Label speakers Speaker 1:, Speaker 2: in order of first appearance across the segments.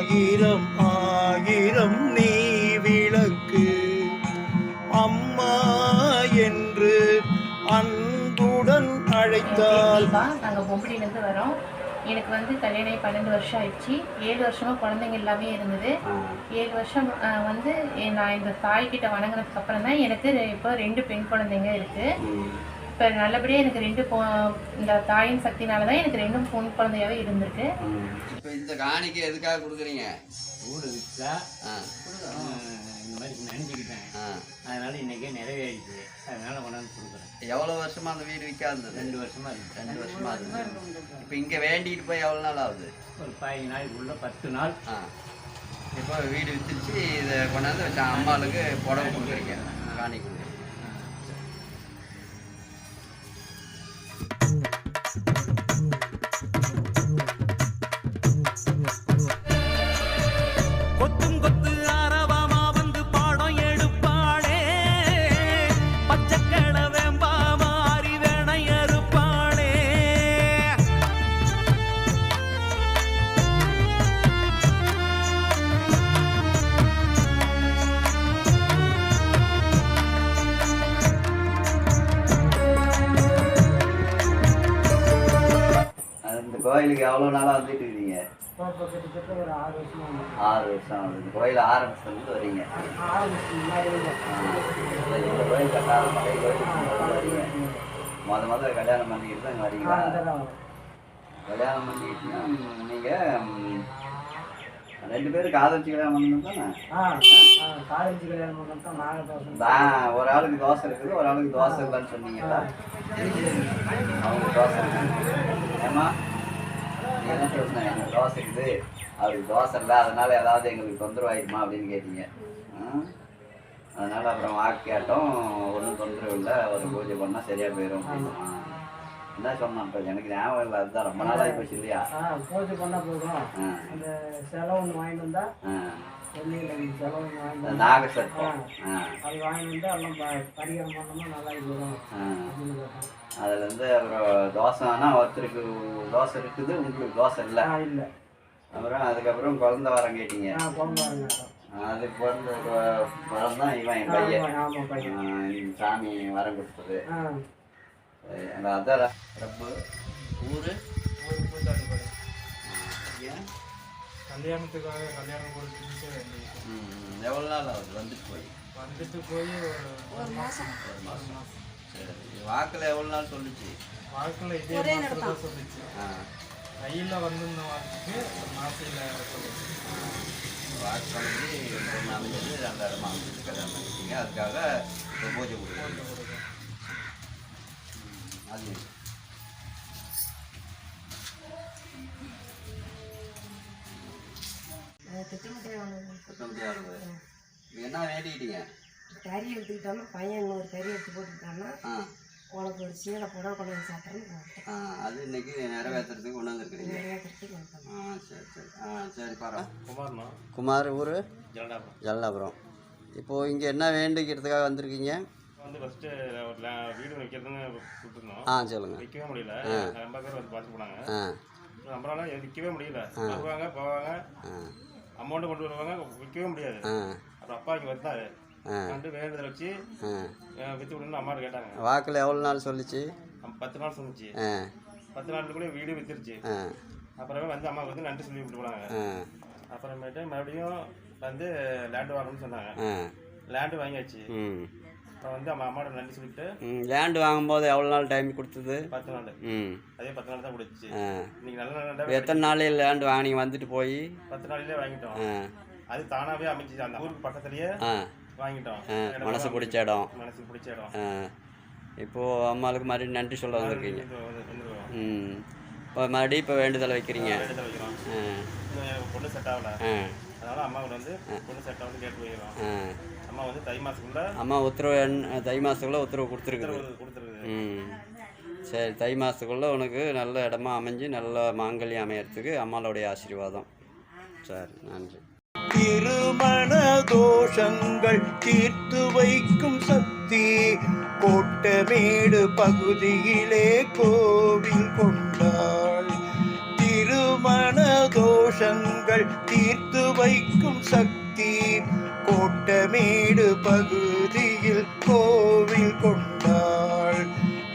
Speaker 1: ஆயிரம் ஆயிரம் நீ விளக்கு. அம்மா என்று அன்புடன் அழைத்தால்.
Speaker 2: நாங்கள் பொம்படியிலேருந்து வரோம். எனக்கு வந்து கல்யாணம் பன்னெண்டு வருஷம் ஆயிடுச்சு. ஏழு வருஷமா குழந்தைங்க எல்லாமே இருந்தது. ஏழு வருஷம் வந்து நான் இந்த தாய்கிட்ட வணங்கினதுக்கு அப்புறம் தான் எனக்கு இப்போ ரெண்டு பெண் குழந்தைங்க இருக்குது இப்போ நல்லபடியாக எனக்கு ரெண்டு பொ இந்த தாயின் சக்தினால தான் எனக்கு ரெண்டும் பொன் குழந்தையாவே இருந்திருக்கு.
Speaker 3: இப்போ இந்த காணிக்கை எதுக்காக கொடுக்குறீங்க?
Speaker 4: வீடு விற்றா
Speaker 3: ஆ.
Speaker 4: இந்த மாதிரி நினச்சிக்கிட்டேன்
Speaker 3: ஆ.
Speaker 4: அதனால இன்னைக்கே நிறைவேறிச்சு. அதனால கொண்டாந்து கொடுக்குறேன்.
Speaker 3: எவ்வளோ வருஷமா அந்த வீடு விற்காது
Speaker 4: ரெண்டு வருஷமா இருக்கு.
Speaker 3: ரெண்டு வருஷமா இருக்கு. இப்போ இங்கே வேண்டிட்டு போய் எவ்வளோ நாள் ஆகுது?
Speaker 4: ஒரு பதினஞ்சு நாளைக்குள்ள பத்து நாள்.
Speaker 3: ஆ. இப்போ வீடு வித்துருச்சு. இதை கொண்டாந்து வச்ச அம்மாளுக்கு புடவை கொடுக்குறீங்க. காணி எவ்வளோ நாளாக வந்துட்டு இருக்கீங்க?
Speaker 5: ஆறு
Speaker 3: ஆறு வருஷம் ஆகுது. இந்த கோயில் ஆரம்பிச்சிருந்து வரீங்க.
Speaker 5: ஆறு வருஷம்
Speaker 3: இந்த கோயில் கட்டாரம் பழைய கோயில் வரீங்க. முத முதல்ல கல்யாணம் பண்ணிக்கிட்டு தான் வரீங்களா? கல்யாணம் பண்ணிக்கிட்டீங்கன்னா நீங்கள் ரெண்டு பேரும் காதலிச்சு கல்யாணம் பண்ணணும் தானே?
Speaker 5: ஆ, ஆ, காலேஜ் கல்யாணம் பண்ணோம் தான் தோசை
Speaker 3: ஒரு ஆளுக்கு தோசை இருக்குது ஒரு ஆளுக்கு தோசை இல்லைன்னு சொன்னீங்களா அவங்க தோசை ஏமா என்ன சொன்னேன் எனக்கு தோசை இது அவருக்கு தோசை இல்லை அதனால ஏதாவது எங்களுக்கு தொந்தரவு ஆயிடுமா அப்படின்னு கேட்டீங்க ஆ? அதனால அப்புறம் வாக்கு கேட்டோம் ஒன்றும் தொந்தரவு இல்லை ஒரு பூஜை பண்ணால் சரியாக போயிடும் என்ன சொன்னான் இப்போ எனக்கு ஞாபகம் இல்லை அதுதான் ரொம்ப நாளாகி போச்சு இல்லையா
Speaker 5: பூஜை பண்ணால் போதும் அந்த செலவு ஒன்று வாங்கிட்டு வந்தா
Speaker 3: ஆ
Speaker 5: ஒன்றும் வாங்கிட்டு வந்தா அது வாங்கிட்டு வந்து எல்லாம் பரிகாரம் பண்ணோம்னா நல்லா இருக்கும்
Speaker 3: அதுல இருந்து அப்புறம் தோசைனா ஒருத்தருக்கு தோசை இருக்குது உங்களுக்கு தோசை இல்லை?
Speaker 5: இல்லை.
Speaker 3: அப்புறம் அதுக்கப்புறம் குழந்தை வரம் கேட்டீங்க. அது பிறந்த வரம் தான் இவன் என் பையன். சாமி வரம் கொடுத்தது. அதான் ரொம்ப ஊரு?
Speaker 6: கல்யாணத்துக்காக கல்யாணம் கொடுத்துட்டு.
Speaker 3: எவ்வளவு நாள் ஆகுது? வந்துட்டு போய்?
Speaker 6: வந்துட்டு போய் ஒரு
Speaker 2: ஒரு மாதம்
Speaker 3: ஒரு மாசம். சரி வாக்குல எவ்வளவு நாள் சொல்லுச்சு?
Speaker 6: வாழ்க்கையில் இதே தான் சொல்லிச்சு.
Speaker 3: ஆ.
Speaker 6: கையில் வந்திருந்த வாரத்துக்கு மாசையில் சொல்லிச்சு.
Speaker 3: வாக்கு பொண்ணு அமைஞ்சது அந்த இடமா அமைஞ்சது கல்யாணம் பண்ணிட்டீங்க அதுக்காக பூஜை கொடுக்குறீங்க. அது என்ன வேண்டிக்கிட்டீங்க?
Speaker 7: கறி எடுத்துக்கிட்டோம்னா பையன் இன்னொரு கறி எடுத்து போட்டுக்கிட்டான்னா உனக்கு ஒரு சீலை புடவை கொண்டு வந்து சாப்பிட்றேன்னு
Speaker 3: அது இன்னைக்கு நிறைவேற்றுறதுக்கு கொண்டாந்துருக்கிறீங்க.
Speaker 7: நிறைவேற்றுறதுக்கு வந்தோம்
Speaker 3: ஆ சரி சரி. ஆ சரி பரவா
Speaker 6: குமார்னா
Speaker 3: குமார் ஊர்?
Speaker 6: ஜலடாபுரம்.
Speaker 3: ஜல்லாபுரம் இப்போது இங்கே என்ன வேண்டிக்கிறதுக்காக வந்திருக்கீங்க?
Speaker 6: வந்து ஃபஸ்ட்டு ஒரு வீடு வைக்கிறதுன்னு கூப்பிட்டுருந்தோம்
Speaker 3: ஆ சொல்லுங்கள்
Speaker 6: விற்கவே முடியல. ரொம்ப பேர் வந்து பார்த்து போனாங்க.
Speaker 3: ஆ.
Speaker 6: நம்மளால விற்கவே முடியல. வருவாங்க போவாங்க. அமௌண்ட்டு கொண்டு வருவாங்க விற்கவே முடியாது. அப்புறம் அப்பா இங்கே வந்தாரு. வேண்டுதல் வச்சு விற்று விடணும்னு அம்மாட்ட கேட்டாங்க.
Speaker 3: வாக்கில் எவ்வளோ நாள் சொல்லிச்சு?
Speaker 6: பத்து நாள் சொன்னிச்சு
Speaker 3: ஆ.
Speaker 6: பத்து நாளுக்குள்ளே வீடு வித்துருச்சு. அப்புறமே வந்து அம்மாவுக்கு வந்து நன்றி சொல்லி விட்டு போனாங்க. அப்புறமேட்டு மறுபடியும் வந்து லேண்டு வாங்கணும்னு சொன்னாங்க. லேண்டு வாங்கியாச்சு. அப்புறம் வந்து அம்மா அம்மாவோட நன்றி சொல்லிட்டு
Speaker 3: லேண்டு வாங்கும்போது எவ்வளோ நாள் டைம் கொடுத்தது?
Speaker 6: பத்து நாள்.
Speaker 3: ம்.
Speaker 6: அதே பத்து நாள் தான்
Speaker 3: ஆ.
Speaker 6: இன்னைக்கு நல்ல நாள்
Speaker 3: எத்தனை நாளையில் லேண்டு வாங்கினீங்க வந்துட்டு போய்?
Speaker 6: பத்து நாளிலே வாங்கிட்டோம். அது தானாவே அமைஞ்சிச்சு அந்த ஊருக்கு பக்கத்துலயே வாங்கிட்டோம்.
Speaker 3: மனசு. பிடிச்ச இடம்.
Speaker 6: மனசுக்கு பிடிச்ச இடம்.
Speaker 3: ஆ இப்போது அம்மாளுக்கு மறுபடியும் நன்றி சொல்ல வந்திருக்கீங்க. ம் இப்போ மறுபடியும் இப்போ வேண்டுதல் வைக்கிறீங்க.
Speaker 6: பொண்ணு செட் ஆகல. அதனால அம்மா கூட வந்து பொண்ணு செட் ஆகுது கேட்டு போயிடும் அம்மா வந்து தை மாசத்துக்குள்ள
Speaker 3: அம்மா உத்தரவு தை மாதத்துக்குள்ளே உத்தரவு கொடுத்துருக்குது.
Speaker 6: கொடுத்துருக்குது.
Speaker 3: ம். சரி தை மாதத்துக்குள்ளே உனக்கு நல்ல இடமா அமைஞ்சு நல்ல மாங்கல்யம் அமையறதுக்கு அம்மாளுடைய ஆசீர்வாதம். சரி நன்றி.
Speaker 1: திருமண தோஷங்கள் தீர்த்து வைக்கும் சக்தி கோட்டமேடு பகுதியிலே கோவில் கொண்டாள். திருமண தோஷங்கள் தீர்த்து வைக்கும் சக்தி கோட்டமேடு பகுதியில் கோவில் கொண்டாள்.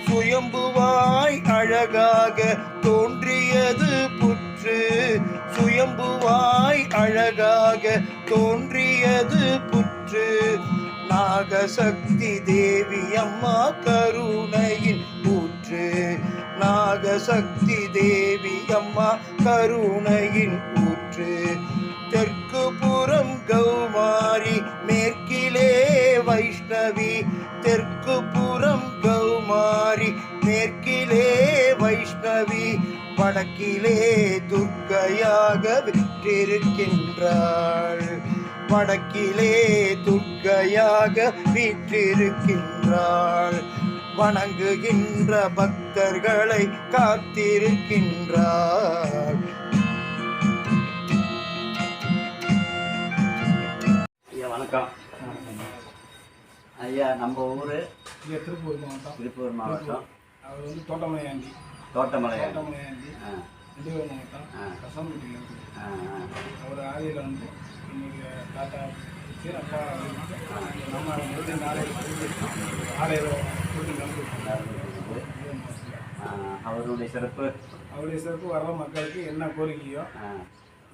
Speaker 1: சுயம்புவாய் அழகாக தோன்றியது சுயம்புவாய் அழகாக தோன்றியது புற்று. நாகசக்தி தேவி அம்மா கருணையின் ஊற்று. நாகசக்தி தேவி அம்மா கருணையின் ஊற்று. தெற்கு புறம் கௌமாரி மேற்கிலே வைஷ்ணவி. தெற்கு புறம் கௌமாரி மேற்கிலே வைஷ்ணவி. வடக்கிலே துர்க்கையாக விற்றிருக்கின்றாள். வடக்கிலே துர்க்கையாக வீற்றிருக்கின்றாள். வணங்குகின்ற பக்தர்களை காத்திருக்கின்றாள்.
Speaker 3: ஐயா வணக்கம். ஐயா நம்ம ஊர்
Speaker 8: திருப்பூர் மாவட்டம்.
Speaker 3: திருப்பூர் மாவட்டம்.
Speaker 8: அவர் வந்து தோட்டமலையாண்டி
Speaker 3: தோட்டமலை
Speaker 8: தோட்டமலையாண்டி.
Speaker 3: ஆ.
Speaker 8: திண்டுக்கல் மாவட்டம்
Speaker 3: ஆ.
Speaker 8: கசாம்பட்டியில் இருக்குது. அவர் ஆதியில் வந்து இன்னைக்கு தாத்தா சரி அப்பா நம்ம மறுபடியும் நாளை ஆலையில் கூட்டி
Speaker 3: அவருடைய சிறப்பு?
Speaker 8: அவருடைய சிறப்பு வர்ற மக்களுக்கு என்ன கோரிக்கையோ
Speaker 3: ஆ.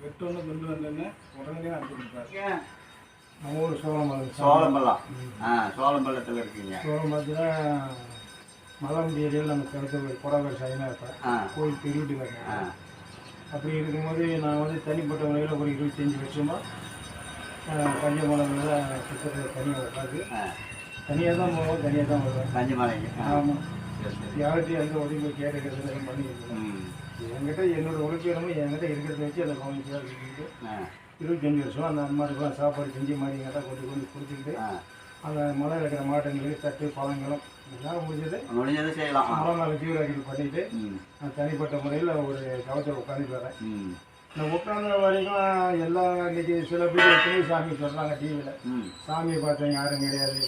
Speaker 8: வெட்டு ஒன்று துண்டு வந்துன்னு உடனே அனுப்பி கொடுப்பாரு. நம்ம ஊர் சோழமலை
Speaker 3: சோளம்பள்ளம் ஆ சோளம்பள்ளத்தில் இருக்கீங்க.
Speaker 8: சோழம் மலம்பி ஏரியாவில் நம்ம கிடத்த புறா விவசாயம் தான் இருப்பேன் கோயில் பெருவிட்டு
Speaker 3: ஆ.
Speaker 8: இருக்கேன் அப்படி இருக்கும்போது நான் வந்து தனிப்பட்ட முறையில் ஒரு இருபத்தஞ்சி வருஷமாக பஞ்சமலங்களில் சுத்தத்தில் தனியாக உட்காந்து தனியாக தான் போவோம் தனியாக தான் வருவேன்
Speaker 3: மஞ்சமலைங்க ஆ.
Speaker 8: ஆமாம் யார்கிட்டையும் எந்த உதவி கேட்கறது பண்ணிக்கிறேன்
Speaker 3: ம்.
Speaker 8: என்கிட்ட என்னோட உழைப்பிடமும் என்கிட்ட இருக்கிறத வச்சு அதை கவனிச்சு
Speaker 3: ஆ.
Speaker 8: இருபத்தஞ்சி வருஷம் அந்த அம்மாருக்குலாம் சாப்பாடு செஞ்சு மாதிரி எங்கிட்ட கொண்டு கொண்டு கொடுத்துக்கிட்டு அந்த மலை இருக்கிற மாட்டங்களுக்கு தட்டு பழங்களும் எல்லாம் முடிஞ்சது
Speaker 3: முடிஞ்சதை செய்யலாம். ஆ
Speaker 8: மரம் மேலே ஜீவராஜி பண்ணிட்டு நான் தனிப்பட்ட முறையில் ஒரு தவத்தில் உட்காந்துட்டு வரேன். நான் உட்காந்த வரைக்கும் எல்லா இன்னைக்கு சில பேர் எத்தனையோ சாமி சொல்கிறாங்க டிவியில் சாமியை பார்த்தவங்க யாரும் கிடையாது.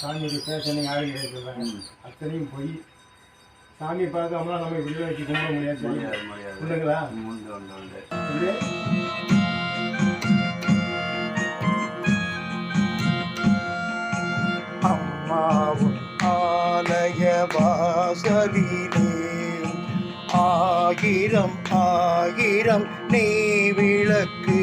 Speaker 8: சாமிக்கு பேசணும் யாரும் கிடையாது சொல்கிறாங்க. அத்தனையும் பொய் சாமியை பார்க்காமலாம் நம்ம வச்சு கும்பிட முடியாது.
Speaker 3: முடியாது முடியாது.
Speaker 8: இல்லைங்களா
Speaker 3: ம், உண்டு உண்டு. உண்டு
Speaker 1: வாசலிலே. ஆயிரம் ஆயிரம் நெய் விளக்கு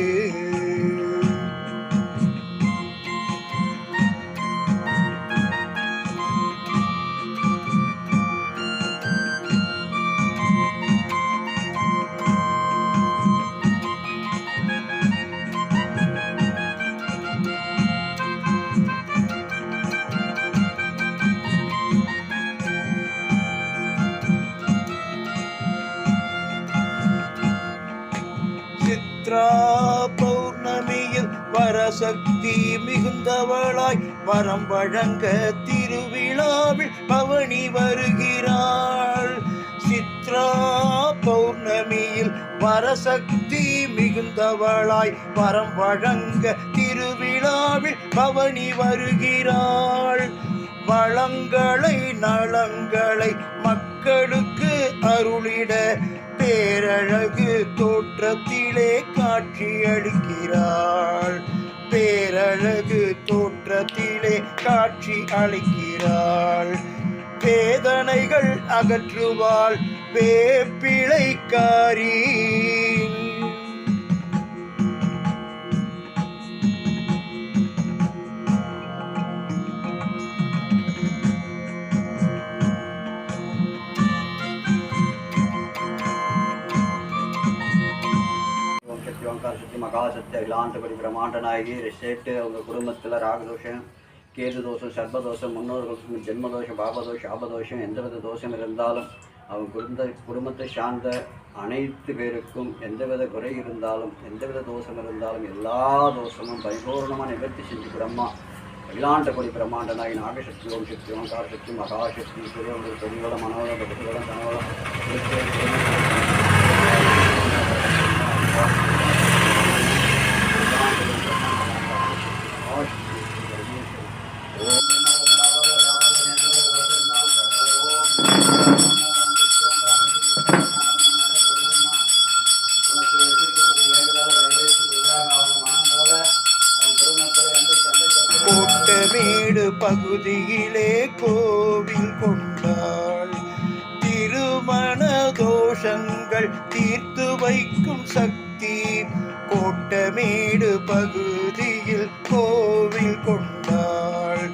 Speaker 1: சக்தி மிகுந்தவளாய் வரம் வழங்க திருவிழாவில் பவனி வருகிறாள். சித்ரா பௌர்ணமியில் வரசக்தி மிகுந்தவளாய் வரம் வழங்க திருவிழாவில் பவனி வருகிறாள். வளங்களை நலங்களை மக்களுக்கு அருளிட பேரழகு தோற்றத்திலே காட்சியளிக்கிறாள். பேரழகு தோற்றத்திலே காட்சி அளிக்கிறாள். வேதனைகள் அகற்றுவாள் வேப்பிழைக்காரி
Speaker 3: மகாசக்தி அகிலாண்டபடி பிரம்மாண்ட நாயகி ரிஷேட்டு அவங்க குடும்பத்தில் ராகதோஷம் கேது தோஷம் சர்பதோஷம் முன்னோர் தோஷம் ஜென்மதோஷம் பாபதோஷம் ஆபதோஷம் எந்தவித தோஷம் இருந்தாலும் அவங்க குடும்ப குடும்பத்தை சார்ந்த அனைத்து பேருக்கும் எந்தவித குறை இருந்தாலும் எந்தவித தோஷம் இருந்தாலும் எல்லா தோஷமும் பரிபூர்ணமாக நிவர்த்தி செஞ்சு பிரம்மா. அகிலாண்டபடி கொடி நாயகி நாகசக்தி ஓம் சக்தி ஓங்கார சக்தி மகாசக்தி சூரியவங்கள் பெரியவளம் மனோரம் பெரியவளம் கனவளம்
Speaker 1: கோட்டமேடு பகுதியிலே கோவில் கொண்டாள். திருமண தோஷங்கள் தீர்த்து வைக்கும் சக்தி கோட்டமேடு பகுதியில் கோவில் கொண்டாள்.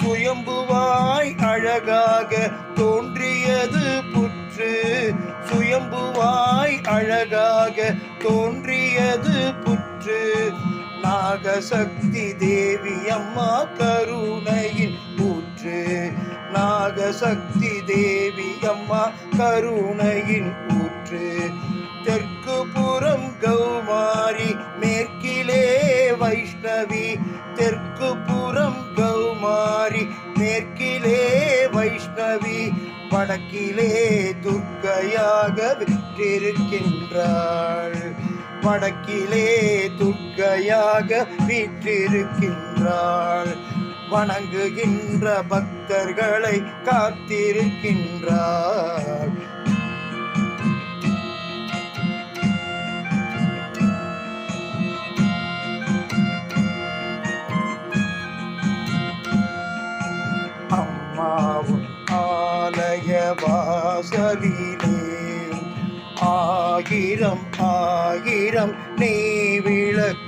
Speaker 1: சுயம்புவாய் அழகாக தோன்றியது புற்று. சுயம்புவாய் அழகாக தோன்றியது நாகசக்தி தேவி அம்மா கருணையின் ஊற்று. நாகசக்தி தேவி அம்மா கருணையின் ஊற்று. தெற்கு புறம் கௌமாரி மேற்கிலே வைஷ்ணவி. தெற்கு புறம் கௌமாரி மேற்கிலே வைஷ்ணவி. வடக்கிலே துர்க்கையாக விற்றிருக்கின்றாள். வடக்கிலே துர்க்கையாக வீற்றிருக்கின்றாள். வணங்குகின்ற பக்தர்களை காத்திருக்கின்றாள். அம்மாவும் ஆலய வாசலில் ஆயிரம் ஆயிரம் நீ விளக்கு